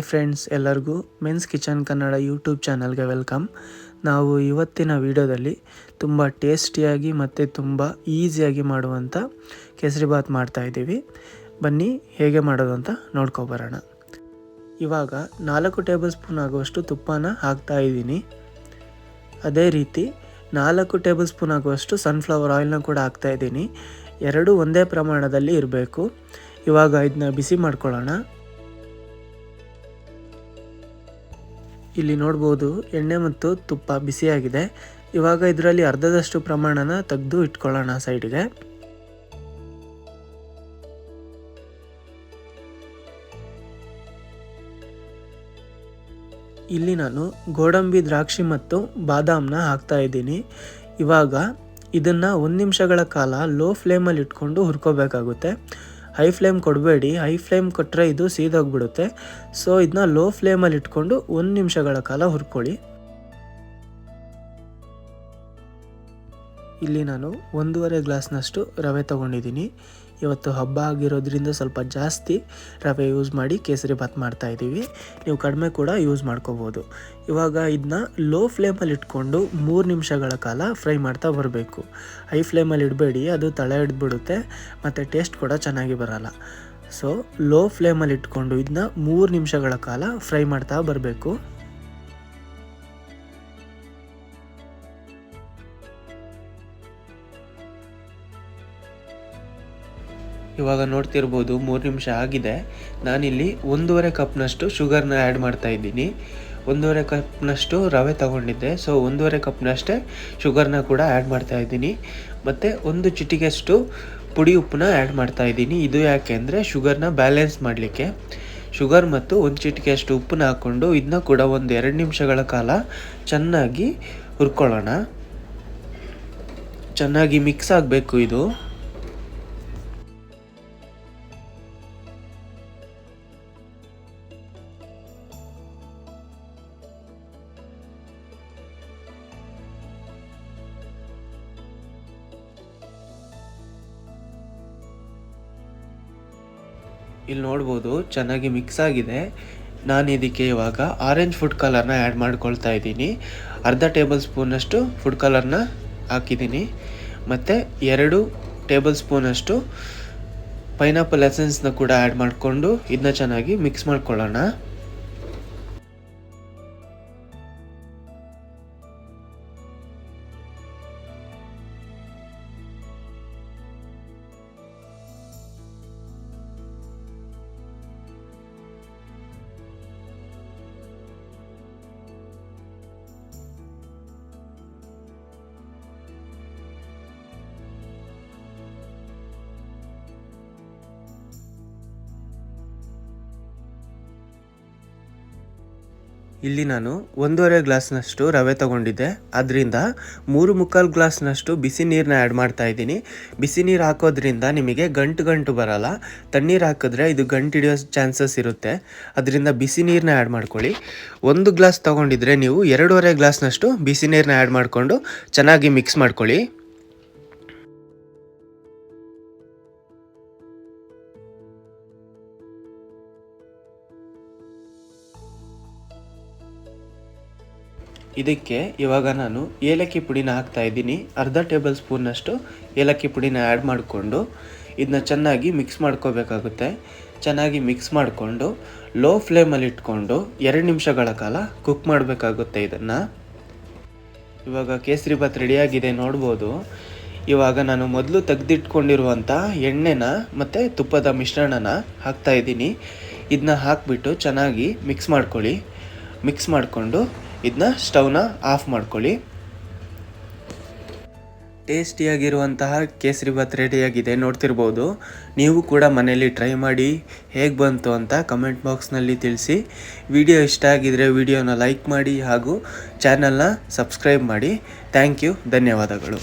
Hi friends, ಎಲ್ಲರಿಗೂ men's kitchen Kannada YouTube ಚಾನಲ್ಗೆ welcome. ನಾವು ಇವತ್ತಿನ ವಿಡಿಯೋದಲ್ಲಿ ತುಂಬ ಟೇಸ್ಟಿಯಾಗಿ ಮತ್ತು ತುಂಬ ಈಸಿಯಾಗಿ ಮಾಡುವಂಥ ಕೇಸರಿಬಾತ್ ಮಾಡ್ತಾಯಿದ್ದೀವಿ ಬನ್ನಿ, ಹೇಗೆ ಮಾಡೋದು ಅಂತ ನೋಡ್ಕೊಬರೋಣ ಇವಾಗ ನಾಲ್ಕು ಟೇಬಲ್ ಸ್ಪೂನ್ ಆಗುವಷ್ಟು ತುಪ್ಪನ ಹಾಕ್ತಾ ಇದ್ದೀನಿ. ಅದೇ ರೀತಿ ನಾಲ್ಕು ಟೇಬಲ್ ಸ್ಪೂನ್ ಆಗುವಷ್ಟು ಸನ್ಫ್ಲವರ್ ಆಯಿಲ್ನ ಕೂಡ ಹಾಕ್ತಾಯಿದ್ದೀನಿ ಎರಡು ಒಂದೇ ಪ್ರಮಾಣದಲ್ಲಿ ಇರಬೇಕು. ಇವಾಗ ಇದನ್ನ ಬಿಸಿ ಮಾಡ್ಕೊಳ್ಳೋಣ. ಇಲ್ಲಿ ನೋಡ್ಬೋದು ಎಣ್ಣೆ ಮತ್ತು ತುಪ್ಪ ಬಿಸಿಯಾಗಿದೆ. ಇವಾಗ ಇದರಲ್ಲಿ ಅರ್ಧದಷ್ಟು ಪ್ರಮಾಣನ ತೆಗೆದು ಇಟ್ಕೊಳ್ಳೋಣ ಸೈಡ್ಗೆ. ಇಲ್ಲಿ ನಾನು ಗೋಡಂಬಿ, ದ್ರಾಕ್ಷಿ ಮತ್ತು ಬಾದಾಮ್ನ ಹಾಕ್ತಾ ಇದ್ದೀನಿ. ಇವಾಗ ಇದನ್ನು ಒಂದು ನಿಮಿಷಗಳ ಕಾಲ ಲೋ ಫ್ಲೇಮಲ್ಲಿ ಇಟ್ಕೊಂಡು ಹುರ್ಕೋಬೇಕಾಗುತ್ತೆ. ಹೈ ಫ್ಲೇಮ್ ಕೊಡಬೇಡಿ. ಹೈ ಫ್ಲೇಮ್ ಕೊಟ್ಟರೆ ಇದು ಸೀದೋಗ್ಬಿಡುತ್ತೆ. ಸೊ ಇದನ್ನ ಲೋ ಫ್ಲೇಮಲ್ಲಿ ಇಟ್ಕೊಂಡು ಒಂದು ನಿಮಿಷಗಳ ಕಾಲ ಹುರ್ಕೊಳ್ಳಿ. ಇಲ್ಲಿ ನಾನು ಒಂದೂವರೆ ಗ್ಲಾಸ್ನಷ್ಟು ರವೆ ತೊಗೊಂಡಿದ್ದೀನಿ. ಇವತ್ತು ಹಬ್ಬ ಆಗಿರೋದ್ರಿಂದ ಸ್ವಲ್ಪ ಜಾಸ್ತಿ ರವೆ ಯೂಸ್ ಮಾಡಿ ಕೇಸರಿ ಭಾತ್ ಮಾಡ್ತಾ ಇದ್ದೀವಿ. ನೀವು ಕಡಿಮೆ ಕೂಡ ಯೂಸ್ ಮಾಡ್ಕೋಬೋದು. ಇವಾಗ ಇದನ್ನ ಲೋ ಫ್ಲೇಮಲ್ಲಿ ಇಟ್ಕೊಂಡು ಮೂರು ನಿಮಿಷಗಳ ಕಾಲ ಫ್ರೈ ಮಾಡ್ತಾ ಬರಬೇಕು. ಹೈ ಫ್ಲೇಮಲ್ಲಿ ಇಡಬೇಡಿ, ಅದು ತಳ ಹಿಡ್ಬಿಡುತ್ತೆ ಮತ್ತು ಟೇಸ್ಟ್ ಕೂಡ ಚೆನ್ನಾಗಿ ಬರಲ್ಲ. ಸೊ ಲೋ ಫ್ಲೇಮಲ್ಲಿ ಇಟ್ಕೊಂಡು ಇದನ್ನ ಮೂರು ನಿಮಿಷಗಳ ಕಾಲ ಫ್ರೈ ಮಾಡ್ತಾ ಬರಬೇಕು. ಇವಾಗ ನೋಡ್ತಿರ್ಬೋದು, ಮೂರು ನಿಮಿಷ ಆಗಿದೆ. ನಾನಿಲ್ಲಿ ಒಂದೂವರೆ ಕಪ್ನಷ್ಟು ಶುಗರ್ನ ಆ್ಯಡ್ ಮಾಡ್ತಾ ಇದ್ದೀನಿ. ಒಂದೂವರೆ ಕಪ್ನಷ್ಟು ರವೆ ತಗೊಂಡಿದ್ದೆ, ಸೊ ಒಂದೂವರೆ ಕಪ್ನಷ್ಟೇ ಶುಗರ್ನ ಕೂಡ ಆ್ಯಡ್ ಮಾಡ್ತಾ ಇದ್ದೀನಿ. ಮತ್ತು ಒಂದು ಚಿಟಿಗೆಷ್ಟು ಪುಡಿ ಉಪ್ಪನ್ನ ಆ್ಯಡ್ ಮಾಡ್ತಾ ಇದ್ದೀನಿ. ಇದು ಯಾಕೆ ಅಂದರೆ ಶುಗರ್ನ ಬ್ಯಾಲೆನ್ಸ್ ಮಾಡಲಿಕ್ಕೆ. ಶುಗರ್ ಮತ್ತು ಒಂದು ಚಿಟಿಕೆಯಷ್ಟು ಉಪ್ಪನ್ನ ಹಾಕ್ಕೊಂಡು ಇದನ್ನ ಕೂಡ ಒಂದು ಎರಡು ನಿಮಿಷಗಳ ಕಾಲ ಚೆನ್ನಾಗಿ ಹುರ್ಕೊಳ್ಳೋಣ. ಚೆನ್ನಾಗಿ ಮಿಕ್ಸ್ ಆಗಬೇಕು ಇದು. ಇಲ್ಲಿ ನೋಡ್ಬೋದು ಚೆನ್ನಾಗಿ ಮಿಕ್ಸ್ ಆಗಿದೆ. ನಾನು ಇದಕ್ಕೆ ಇವಾಗ ಆರೆಂಜ್ ಫುಡ್ ಕಲರ್ನ ಆ್ಯಡ್ ಮಾಡ್ಕೊಳ್ತಾ ಇದ್ದೀನಿ. ಅರ್ಧ ಟೇಬಲ್ ಸ್ಪೂನಷ್ಟು ಫುಡ್ ಕಲರ್ನ ಹಾಕಿದ್ದೀನಿ. ಮತ್ತು ಎರಡು ಟೇಬಲ್ ಸ್ಪೂನಷ್ಟು ಪೈನಾಪಲ್ ಎಸೆನ್ಸ್ನ ಕೂಡ ಆ್ಯಡ್ ಮಾಡಿಕೊಂಡು ಇದನ್ನ ಚೆನ್ನಾಗಿ ಮಿಕ್ಸ್ ಮಾಡ್ಕೊಳ್ಳೋಣ. ಇಲ್ಲಿ ನಾನು ಒಂದೂವರೆ ಗ್ಲಾಸ್ನಷ್ಟು ರವೆ ತಗೊಂಡಿದ್ದೆ. ಅದರಿಂದ ಮೂರು ಮುಕ್ಕಾಲು ಗ್ಲಾಸ್ನಷ್ಟು ಬಿಸಿ ನೀರನ್ನ ಆ್ಯಡ್ ಮಾಡ್ತಾ ಇದ್ದೀನಿ. ಬಿಸಿ ನೀರು ಹಾಕೋದ್ರಿಂದ ನಿಮಗೆ ಗಂಟು ಗಂಟು ಬರಲ್ಲ. ತಣ್ಣೀರು ಹಾಕಿದ್ರೆ ಇದು ಗಂಟು ಹಿಡಿಯೋ ಚಾನ್ಸಸ್ ಇರುತ್ತೆ. ಅದರಿಂದ ಬಿಸಿ ನೀರನ್ನ ಆ್ಯಡ್ ಮಾಡ್ಕೊಳ್ಳಿ. ಒಂದು ಗ್ಲಾಸ್ ತೊಗೊಂಡಿದ್ರೆ ನೀವು ಎರಡೂವರೆ ಗ್ಲಾಸ್ನಷ್ಟು ಬಿಸಿ ನೀರನ್ನ ಆ್ಯಡ್ ಮಾಡಿಕೊಂಡು ಚೆನ್ನಾಗಿ ಮಿಕ್ಸ್ ಮಾಡ್ಕೊಳ್ಳಿ. ಇದಕ್ಕೆ ಇವಾಗ ನಾನು ಏಲಕ್ಕಿ ಪುಡಿನ ಹಾಕ್ತಾ ಇದ್ದೀನಿ. ಅರ್ಧ ಟೇಬಲ್ ಸ್ಪೂನಷ್ಟು ಏಲಕ್ಕಿ ಪುಡಿನ ಆ್ಯಡ್ ಮಾಡಿಕೊಂಡು ಇದನ್ನ ಚೆನ್ನಾಗಿ ಮಿಕ್ಸ್ ಮಾಡ್ಕೋಬೇಕಾಗುತ್ತೆ. ಚೆನ್ನಾಗಿ ಮಿಕ್ಸ್ ಮಾಡಿಕೊಂಡು ಲೋ ಫ್ಲೇಮಲ್ಲಿ ಇಟ್ಕೊಂಡು ಎರಡು ನಿಮಿಷಗಳ ಕಾಲ ಕುಕ್ ಮಾಡಬೇಕಾಗುತ್ತೆ ಇದನ್ನು. ಇವಾಗ ಕೇಸರಿ ಭಾತ್ ರೆಡಿಯಾಗಿದೆ ನೋಡ್ಬೋದು. ಇವಾಗ ನಾನು ಮೊದಲು ತೆಗೆದಿಟ್ಕೊಂಡಿರುವಂಥ ಎಣ್ಣೆನ ಮತ್ತು ತುಪ್ಪದ ಮಿಶ್ರಣನ ಹಾಕ್ತಾ ಇದ್ದೀನಿ. ಇದನ್ನ ಹಾಕಿಬಿಟ್ಟು ಚೆನ್ನಾಗಿ ಮಿಕ್ಸ್ ಮಾಡ್ಕೊಳ್ಳಿ. ಮಿಕ್ಸ್ ಮಾಡಿಕೊಂಡು ಇದನ್ನ ಸ್ಟವ್ನ ಆಫ್ ಮಾಡ್ಕೊಳ್ಳಿ. ಟೇಸ್ಟಿಯಾಗಿರುವಂತಹ ಕೇಸರಿ ಭಾತ್ ರೆಡಿಯಾಗಿದೆ, ನೋಡ್ತಿರ್ಬೋದು. ನೀವು ಕೂಡ ಮನೆಯಲ್ಲಿ ಟ್ರೈ ಮಾಡಿ ಹೇಗೆ ಬಂತು ಅಂತ ಕಮೆಂಟ್ ಬಾಕ್ಸ್ನಲ್ಲಿ ತಿಳಿಸಿ. ವಿಡಿಯೋ ಇಷ್ಟ ಆಗಿದರೆ ವಿಡಿಯೋನ ಲೈಕ್ ಮಾಡಿ ಹಾಗೂ ಚಾನಲ್ನ ಸಬ್ಸ್ಕ್ರೈಬ್ ಮಾಡಿ. ಥ್ಯಾಂಕ್ ಯು, ಧನ್ಯವಾದಗಳು.